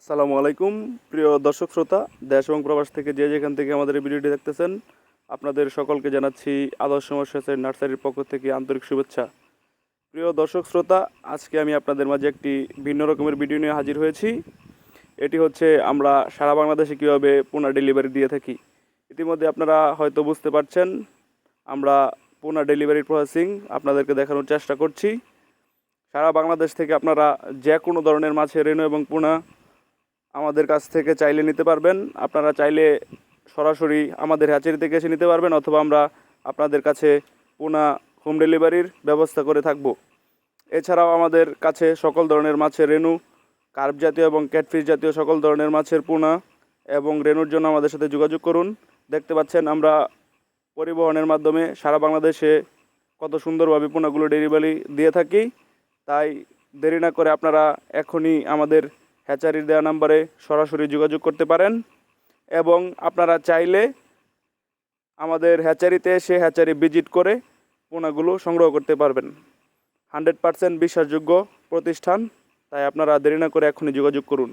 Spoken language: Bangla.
আসসালামু আলাইকুম। প্রিয় দর্শক শ্রোতা, দেশ এবং প্রবাস থেকে যে যেখান থেকে আমাদের এই ভিডিওটি দেখতেছেন, আপনাদের সকলকে জানাচ্ছি আদর্শ মৎস্যের নার্সারির পক্ষ থেকে আন্তরিক শুভেচ্ছা। প্রিয় দর্শক শ্রোতা, আজকে আমি আপনাদের মাঝে একটি ভিন্ন রকমের ভিডিও নিয়ে হাজির হয়েছি। এটি হচ্ছে আমরা সারা বাংলাদেশে কীভাবে পোনা ডেলিভারি দিয়ে থাকি। ইতিমধ্যে আপনারা হয়তো বুঝতে পারছেন, আমরা পোনা ডেলিভারির প্রসেসিং আপনাদেরকে দেখানোর চেষ্টা করছি। সারা বাংলাদেশ থেকে আপনারা যে কোনো ধরনের মাছের রেণু এবং পোনা আমাদের কাছ থেকে চাইলে নিতে পারবেন। আপনারা চাইলে সরাসরি আমাদের হ্যাচারি থেকে এসে নিতে পারবেন অথবা আমরা আপনাদের কাছে পোনা হোম ডেলিভারির ব্যবস্থা করে থাকব। এছাড়াও আমাদের কাছে সকল ধরনের মাছের রেনু, কার্প জাতীয় এবং ক্যাটফিশ জাতীয় সকল ধরনের মাছের পোনা এবং রেনুর জন্য আমাদের সাথে যোগাযোগ করুন। দেখতে পাচ্ছেন আমরা পরিবহনের মাধ্যমে সারা বাংলাদেশে কত সুন্দরভাবে পোনাগুলো ডেলিভারি দিয়ে থাকি। তাই দেরি না করে আপনারা এখনই আমাদের হ্যাচারির দেওয়া নাম্বারে সরাসরি যোগাযোগ করতে পারেন এবং আপনারা চাইলে আমাদের হ্যাচারিতে এসে হ্যাচারি ভিজিট করে পোনাগুলো সংগ্রহ করতে পারবেন। হান্ড্রেড পার্সেন্ট বিশ্বাসযোগ্য প্রতিষ্ঠান, তাই আপনারা দেরি না করে এখনই যোগাযোগ করুন।